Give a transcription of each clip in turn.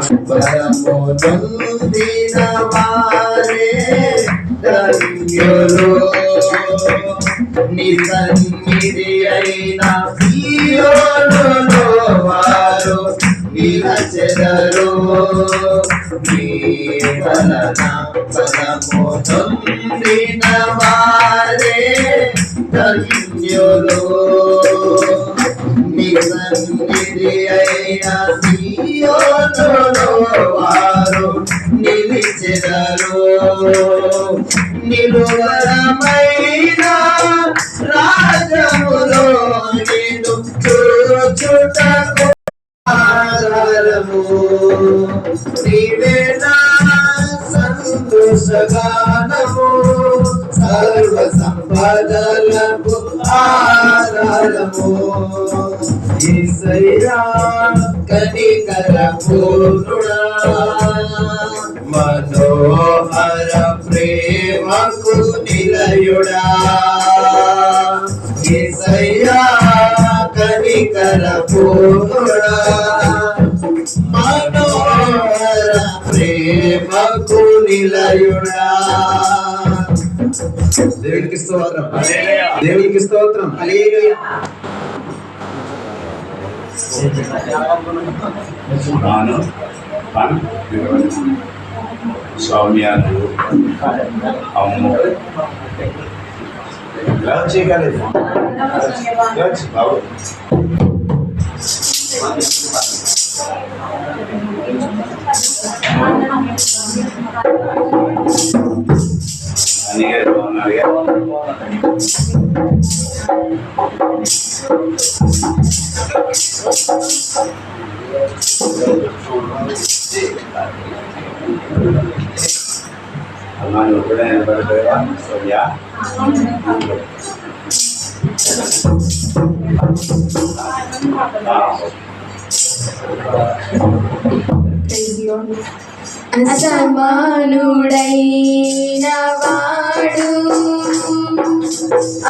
పరము వారే ధన్యులు. నీ అయిన సియోనులో వారు నిలచెదరు. నీ వలన పరము వారే ధన్యులు. నిలిచెదరు నిలువరమైన రాజములో నేను చూచుటకు ఆధారము. నీవే సంతోషగానము. సర్వ సంపదలకు ఆధారము. ఈసయ్యా కనికర పూర్ణుడా. ప్రియుడా ఏసయ్యా కనికర పూర్ణుడా మనోహర ప్రేమకు నిలయుడా. దేవునికి స్తోత్రం. దేవునికి స్తోత్రం. Hallelujah suami aku kamu. Lanci ya kali lanci bau. Ini. அம்மானி கூட என்ன பண்ண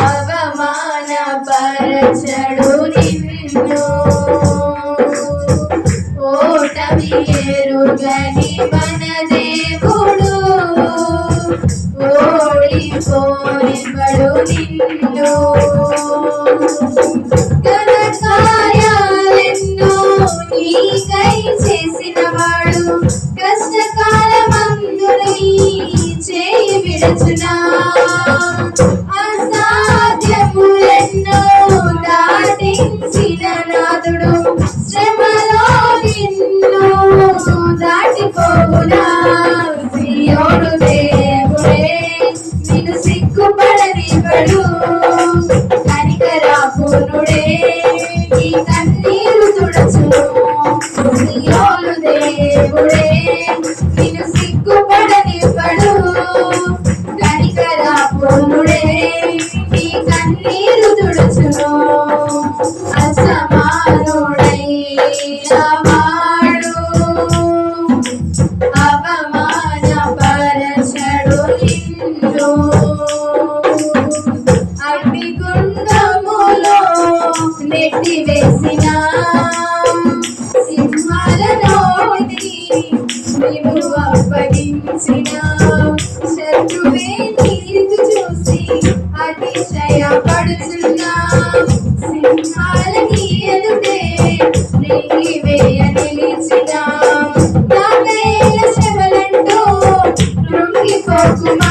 அவமான பரச்சடு ఓటమి ఎరుగని మన దేవుడు ఓడిపోనివ్వడు నిన్ను. ఘనకార్యాలెన్నో నీకై చేసిన వాడు కష్టకాలమందుని చేయి విడచునా. చూసిన శత్రువే తీర్పు చూసి అతిశయ పడుతున్నా సింహాలకి ఎదుటే నిలివేయ నిలిచిన. నాకైన శవలంటూ రుంగిపోకుమా